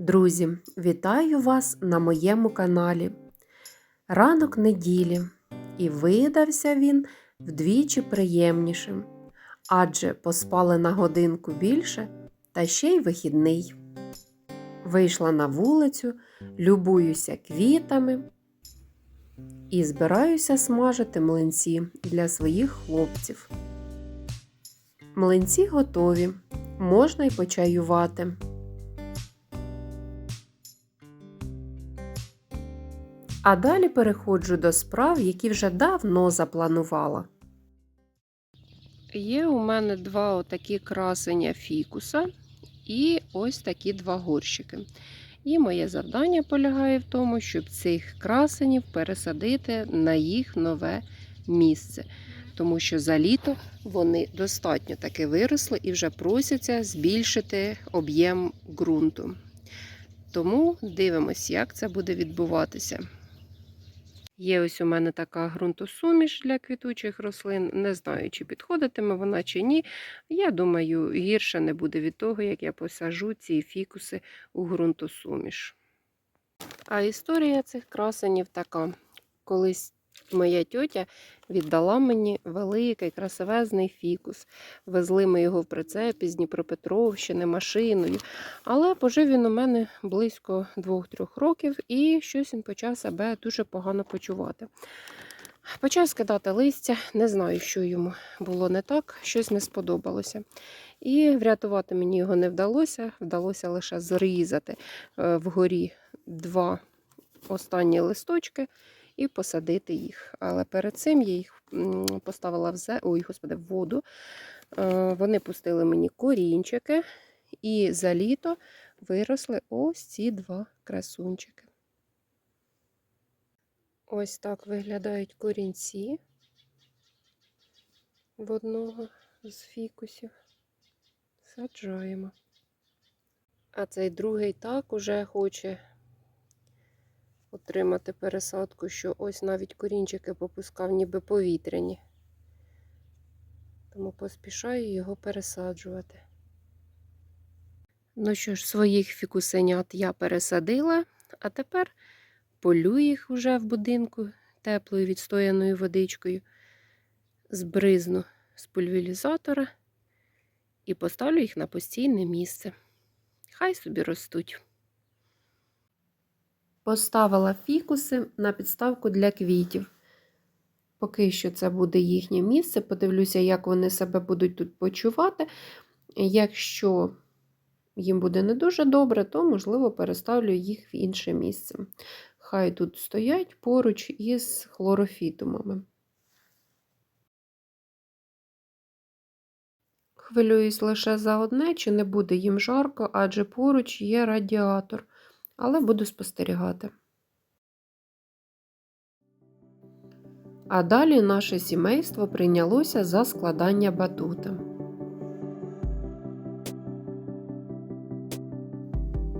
Друзі, вітаю вас на моєму каналі. Ранок неділі, і видався він вдвічі приємнішим, адже поспали на годинку більше та ще й вихідний. Вийшла на вулицю, любуюся квітами і збираюся смажити млинці для своїх хлопців. Млинці готові, можна й почаювати. А далі переходжу до справ, які вже давно запланувала. Є у мене два отакі красення фікуса і ось такі два горщики. І моє завдання полягає в тому, щоб цих красенів пересадити на їх нове місце. Тому що за літо вони достатньо таки виросли і вже просяться збільшити об'єм ґрунту. Тому дивимось, як це буде відбуватися. Є ось у мене така ґрунтосуміш для квітучих рослин. Не знаю, чи підходитиме вона чи ні. Я думаю, гірше не буде від того, як я посажу ці фікуси у ґрунтосуміш. А історія цих красенів така. Колись моя тьотя віддала мені великий красивезний фікус. Везли ми його в прицепі з Дніпропетровщини машиною. Але пожив він у мене близько 2-3 років і щось він почав себе дуже погано почувати. Почав скидати листя, не знаю, що йому було не так, щось не сподобалося. І врятувати мені його не вдалося, вдалося лише зрізати е, вгорі два останні листочки і посадити їх. Але перед цим я їх поставила в зе... Ой, господи, в воду. Е, вони пустили мені корінчики, і за літо виросли ось ці два красунчики. Ось так виглядають корінці в одного з фікусів. Саджаємо. А цей другий так уже хоче отримати пересадку, що ось навіть корінчики попускав, ніби повітряні. Тому поспішаю його пересаджувати. Ну що ж, своїх фікусенят я пересадила, а тепер полю їх уже в будинку теплою відстояною водичкою, збризну з пульверізатора і поставлю їх на постійне місце. Хай собі ростуть. Поставила фікуси на підставку для квітів. Поки що це буде їхнє місце. Подивлюся, як вони себе будуть тут почувати. Якщо їм буде не дуже добре, то, можливо, переставлю їх в інше місце. Хай тут стоять поруч із хлорофітумами. Хвилююсь лише за одне, чи не буде їм жарко, адже поруч є радіатор, але буду спостерігати. А далі наше сімейство прийнялося за складання батута.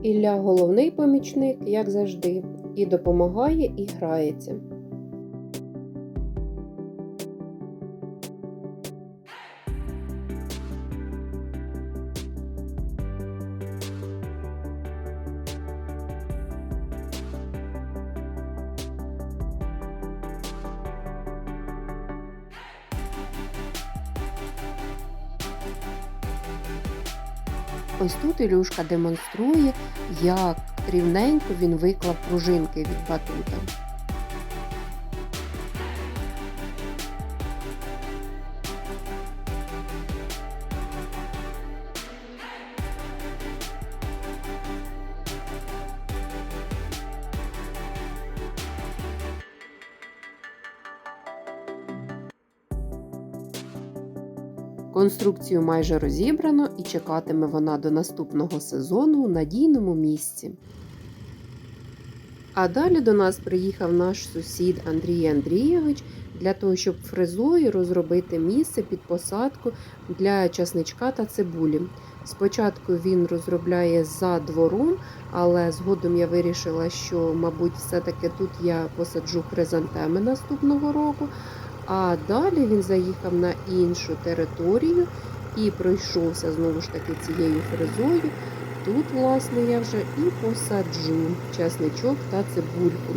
Ілля головний помічник, як завжди, і допомагає, і грається. Ось тут Ілюшка демонструє, як рівненько він виклав пружинки від батута. Конструкцію майже розібрано і чекатиме вона до наступного сезону у надійному місці. А далі до нас приїхав наш сусід Андрій Андрійович для того, щоб фрезою розробити місце під посадку для часничка та цибулі. Спочатку він розробляє за двором, але згодом я вирішила, що, мабуть, все-таки тут я посаджу хризантеми наступного року. А далі він заїхав на іншу територію і пройшовся знову ж таки цією фрезою тут, власне, я вже і посаджу часничок та цибульку.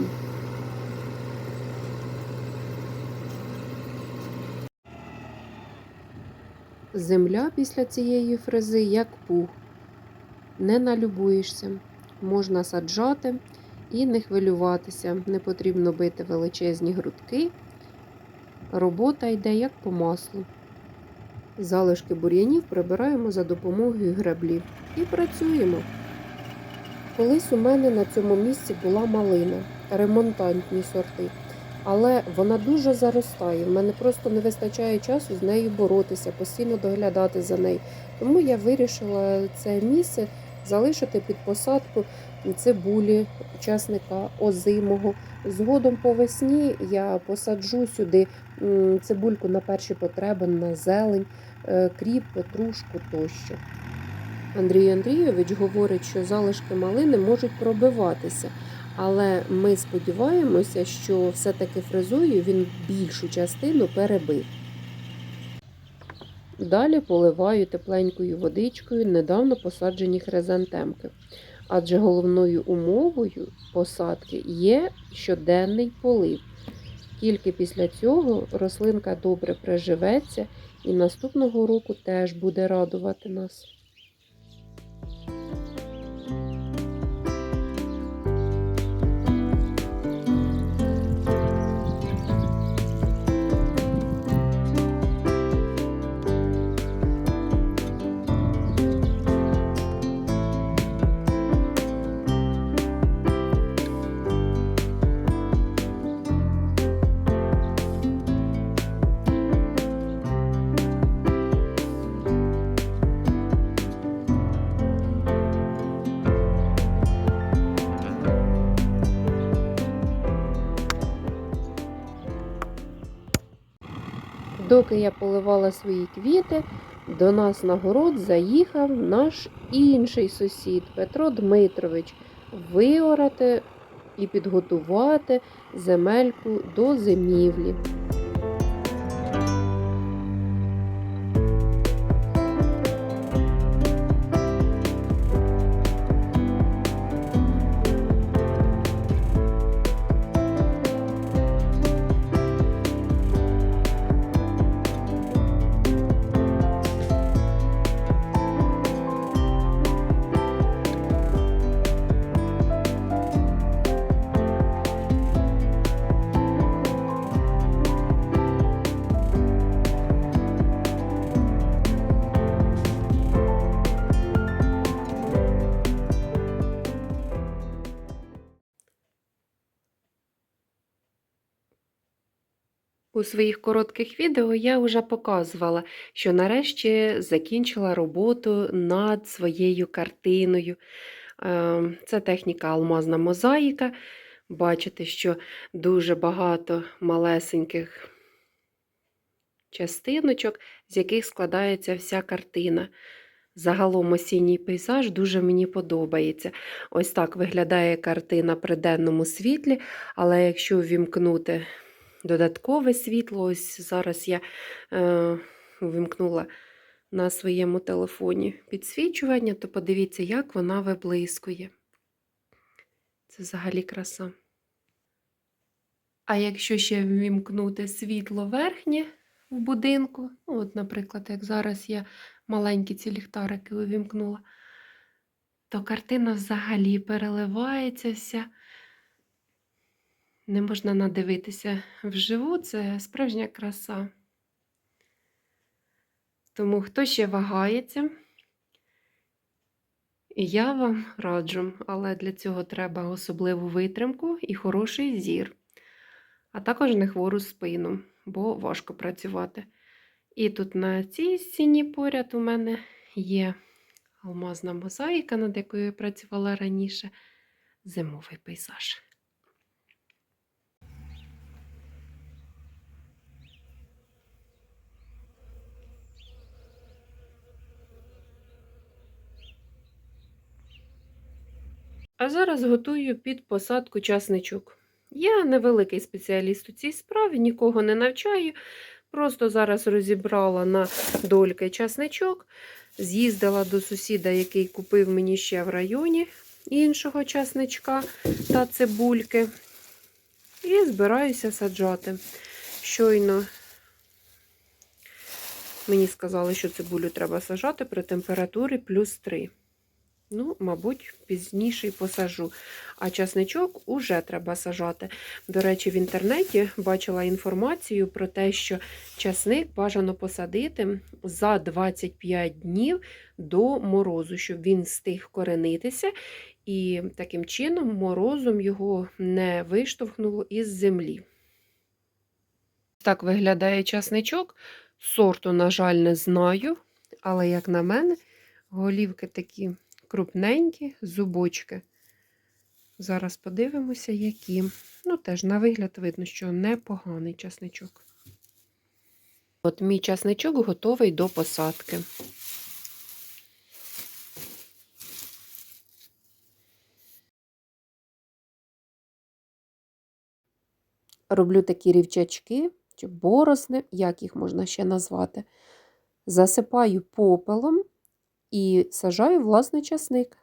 Земля після цієї фрези як пух. Не налюбуєшся. Можна саджати і не хвилюватися. Не потрібно бити величезні грудки. Робота йде як по маслу. Залишки бур'янів прибираємо за допомогою граблів і працюємо. Колись у мене на цьому місці була малина, ремонтантні сорти. Але вона дуже заростає. В мене просто не вистачає часу з нею боротися, постійно доглядати за нею. Тому я вирішила це місце залишити під посадку цибулі, часника, озимого. Згодом по весні я посаджу сюди цибульку на перші потреби, на зелень, е, кріп, петрушку тощо. Андрій Андрійович говорить, що залишки малини можуть пробиватися, але ми сподіваємося, що все-таки фрезою він більшу частину перебив. Далі поливаю тепленькою водичкою недавно посаджені хризантемки. Адже головною умовою посадки є щоденний полив. Тільки після цього рослинка добре приживеться і наступного року теж буде радувати нас. Доки я поливала свої квіти, до нас на город заїхав наш інший сусід Петро Дмитрович виорати і підготувати земельку до зимівлі. Своїх коротких відео я вже показувала, що нарешті закінчила роботу над своєю картиною. Е, Це техніка алмазна мозаїка. Бачите, що дуже багато малесеньких частиночок, з яких складається вся картина. Загалом осінній пейзаж дуже мені подобається. Ось так виглядає картина при денному світлі, але якщо ввімкнути додаткове світло. Ось зараз я е, вимкнула на своєму телефоні підсвічування, то подивіться, як вона виблискує. Це взагалі краса. А якщо ще ввімкнути світло верхнє в будинку, ну, от, наприклад, як зараз я маленькі ці ліхтарики увімкнула, то картина взагалі переливається вся не можна надивитися вживу, це справжня краса. Тому хто ще вагається, я вам раджу, але для цього треба особливу витримку і хороший зір, а також не хвору спину, бо важко працювати. І тут на цій стіні поряд у мене є алмазна мозаїка, над якою я працювала раніше, зимовий пейзаж. А зараз готую під посадку часничок. Я невеликий спеціаліст у цій справі, нікого не навчаю. Просто зараз розібрала на дольки часничок, З'їздила до сусіда, який купив мені ще в районі іншого часничка та цибульки. І збираюся саджати. Щойно мені сказали, що цибулю треба саджати при температурі плюс 3. Ну, мабуть, пізніше й посажу. А часничок уже треба сажати. До речі, в інтернеті бачила інформацію про те, що часник бажано посадити за 25 днів до морозу, щоб він встиг коренитися, і таким чином морозом його не виштовхнуло із землі. Так виглядає часничок. Сорту, на жаль, не знаю, але, як на мене, голівки такі крупненькі, зубочки. Зараз подивимося, які. Ну, теж на вигляд видно, що непоганий часничок. От мій часничок готовий до посадки. Роблю такі рівчачки чи борозни, як їх можна ще назвати. Засипаю попелом і сажаю власний часник.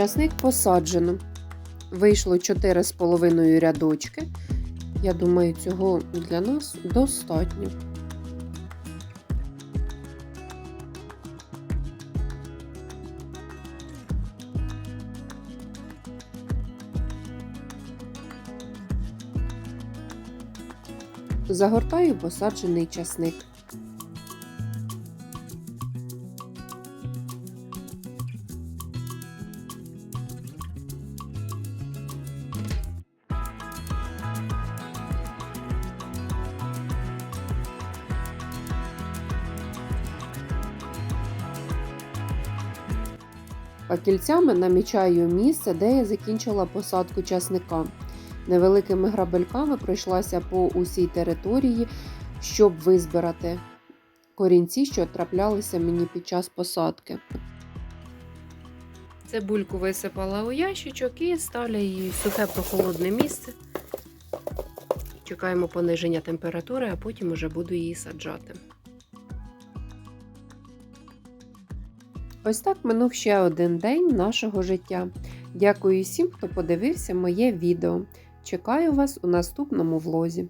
Часник посаджено. Вийшло 4,5 рядочки. Я думаю, цього для нас достатньо. Загортаю посаджений часник. Пакільцями намічаю місце, де я закінчила посадку часника. Невеликими грабельками пройшлася по усій території, щоб визбирати корінці, що траплялися мені під час посадки. Цибульку висипала у ящичок і ставлю її в сухе прохолодне місце. Чекаємо пониження температури, а потім уже буду її саджати. Ось так минув ще один день нашого життя. Дякую всім, хто подивився моє відео. Чекаю вас у наступному влозі.